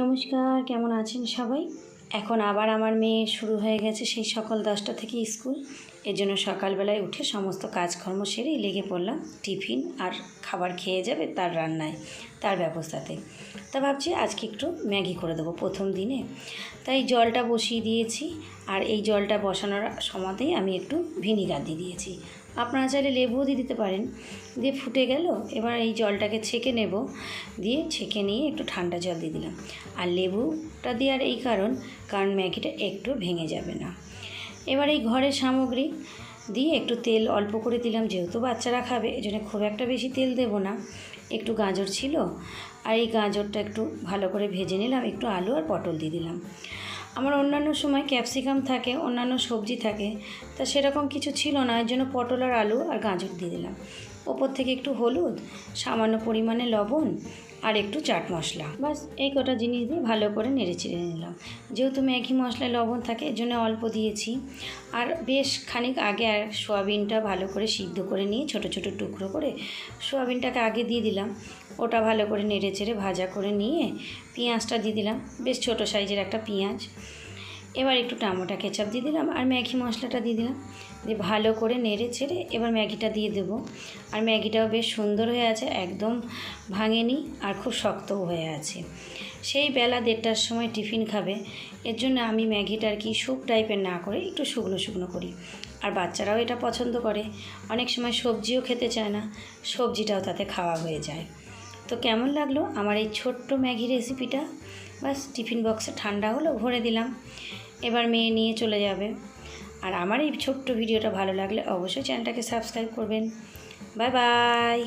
নমস্কার, কেমন আছেন সবাই? এখন আবার আমার মেয়ে শুরু হয়ে গেছে সেই সকাল দশটা থেকে স্কুল। এর জন্য সকালবেলায় উঠে সমস্ত কাজকর্ম সেরেই লেগে পড়লাম টিফিন আর খাবার খেয়ে যাবে তার রান্নায়, তার ব্যবস্থাতে। তা ভাবছি আজকে একটু ম্যাগি করে দেবো প্রথম দিনে। তাই জলটা বসিয়ে দিয়েছি আর এই জলটা বসানোর সময়তেই আমি একটু ভিনিগার দিয়ে দিয়েছি। আপনারা চাইলে লেবুও দিয়ে দিতে পারেন। দিয়ে ফুটে গেল, এবার এই জলটাকে ছেঁকে নেব। দিয়ে ছেঁকে নিয়ে একটু ঠান্ডা জল দিয়ে দিলাম। আর লেবুটা দেওয়ার এই কারণ কারণ ম্যাগিটা একটু ভেঙে যাবে না। এবার এই ঘরের সামগ্রী দিয়ে একটু তেল অল্প করে দিলাম, যেহেতু বাচ্চারা খাবে এই জন্য খুব একটা বেশি তেল দেবো না। একটু গাজর ছিল, আর এই গাজরটা একটু ভালো করে ভেজে নিলাম, একটু আলু আর পটল দিয়ে দিলাম। আমার অন্যান্য সময় ক্যাপসিকাম থাকে, অন্যান্য সবজি থাকে, তা সেরকম কিছু ছিল না, এর জন্য পটল আর আলু আর গাজর দিয়ে দিলাম। ওপর থেকে একটু হলুদ, সামান্য পরিমাণে লবণ আর একটু চাট মশলা। বাস এই কটা জিনিস দিয়ে ভালো করে নেড়ে চেড়ে নিলাম। যেহেতু ম্যাগি মশলায় লবণ থাকে এর জন্য অল্প দিয়েছি। আর বেশ খানিক আগে আর সোয়াবিনটা ভালো করে সিদ্ধ করে নিয়ে ছোট ছোট টুকরো করে সোয়াবিনটাকে আগে দিয়ে দিলাম। ওটা ভালো করে নেড়ে চেড়ে ভাজা করে নিয়ে পেঁয়াজটা দিয়ে দিলাম। বেশ ছোট সাইজের একটা পেঁয়াজ। এবার একটু টামোটা কেচাপ দিয়ে দিলাম আর ম্যাগি মশলাটা দিয়ে দিলাম। দিয়ে ভালো করে নেড়ে ছেড়ে এবার ম্যাগিটা দিয়ে দেবো। আর ম্যাগিটাও বেশ সুন্দর হয়ে আছে, একদম ভাঙেনি আর খুব শক্তও হয়ে আছে। সেই বেলা দেড়টার সময় টিফিন খাবে, এর জন্য আমি ম্যাগিটা আর কি স্যুপ টাইপের না করে একটু শুকনো শুকনো করি। আর বাচ্চারাও এটা পছন্দ করে, অনেক সময় সবজিও খেতে চায় না, সবজিটাও তাতে খাওয়া হয়ে যায়। তো কেমন লাগল আমার এই ছোট্ট ম্যাগি রেসিপিটা? বাস টিফিন বক্সে ঠান্ডা হলো, ভরে দিলাম। এবার মেয়ে নিয়ে চলে যাবে। আর আমার এই ছোট্ট ভিডিওটা ভালো লাগলে অবশ্যই চ্যানেলটাকে সাবস্ক্রাইব করবেন। Bye bye.